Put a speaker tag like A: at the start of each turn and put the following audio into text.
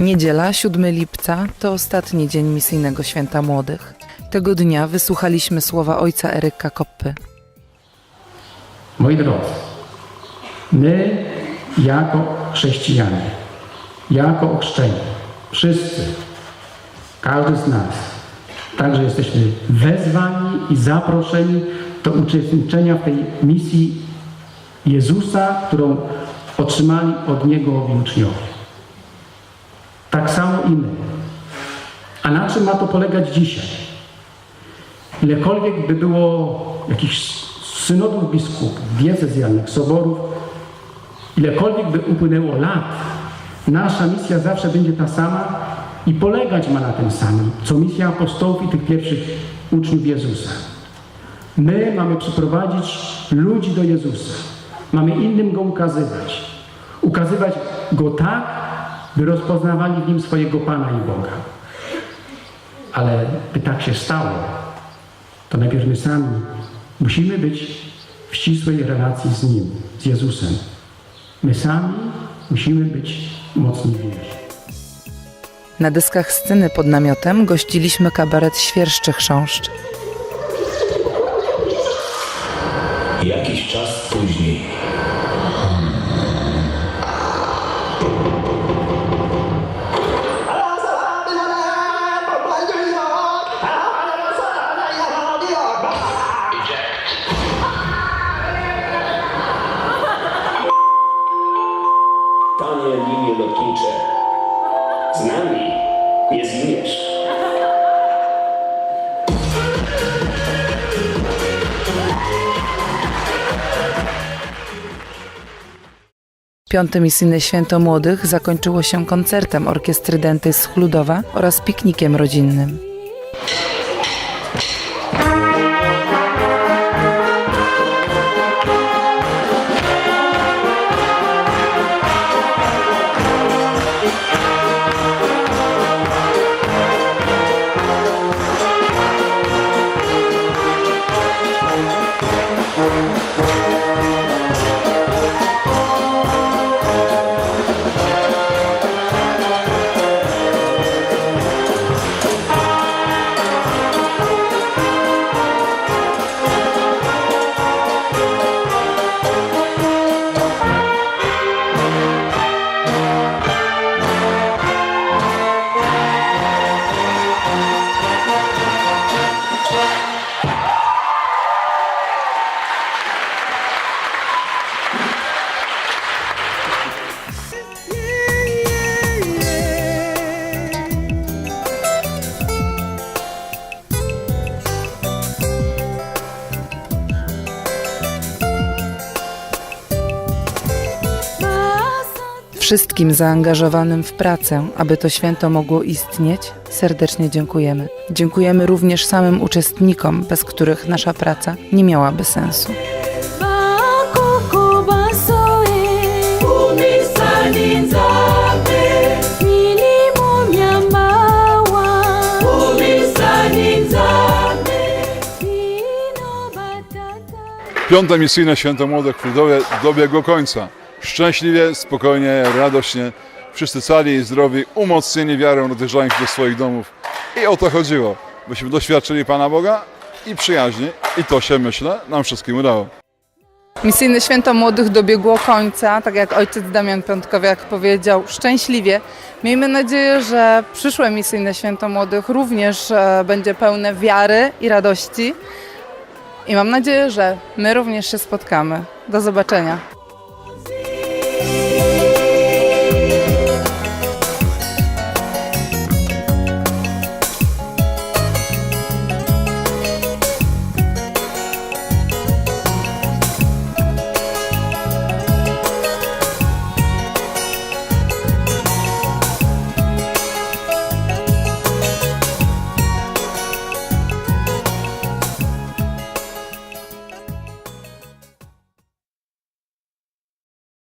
A: Niedziela, 7 lipca, to ostatni dzień misyjnego święta młodych. Tego dnia wysłuchaliśmy słowa ojca Eryka Koppy.
B: Moi drodzy, my jako chrześcijanie, jako ochrzczeni, wszyscy, każdy z nas, także jesteśmy wezwani i zaproszeni do uczestniczenia w tej misji Jezusa, którą otrzymali od Niego owi uczniowie. Tak samo i my. A na czym ma to polegać dzisiaj? Ilekolwiek by było jakichś synodów biskupów, diecezjalnych, soborów, ilekolwiek by upłynęło lat, nasza misja zawsze będzie ta sama i polegać ma na tym samym, co misja apostołów i tych pierwszych uczniów Jezusa. My mamy przyprowadzić ludzi do Jezusa. Mamy innym Go ukazywać. Ukazywać Go tak, by rozpoznawali w Nim swojego Pana i Boga. Ale by tak się stało, to najpierw my sami musimy być w ścisłej relacji z Nim, z Jezusem. My sami musimy być mocni w wierze.
A: Na deskach sceny pod namiotem gościliśmy kabaret Świerszczy Chrząszcz.
C: Jakiś czas później.
A: Piąte misyjne święto młodych zakończyło się koncertem orkiestry Denty z Chludowa oraz piknikiem rodzinnym. Wszystkim zaangażowanym w pracę, aby to święto mogło istnieć, serdecznie dziękujemy. Dziękujemy również samym uczestnikom, bez których nasza praca nie miałaby sensu.
D: Piąte misyjne święto młodych w Chludowie dobiegło końca. Szczęśliwie, spokojnie, radośnie. Wszyscy cali i zdrowi, umocnieni wiarą, rozjeżdżają się do swoich domów. I o to chodziło, byśmy doświadczyli Pana Boga i przyjaźni. I to się, myślę, nam wszystkim udało.
A: Misyjne Święto Młodych dobiegło końca, tak jak ojciec Damian Piątkowiak powiedział, szczęśliwie. Miejmy nadzieję, że przyszłe Misyjne Święto Młodych również e, będzie pełne wiary i radości. I mam nadzieję, że my również się spotkamy. Do zobaczenia.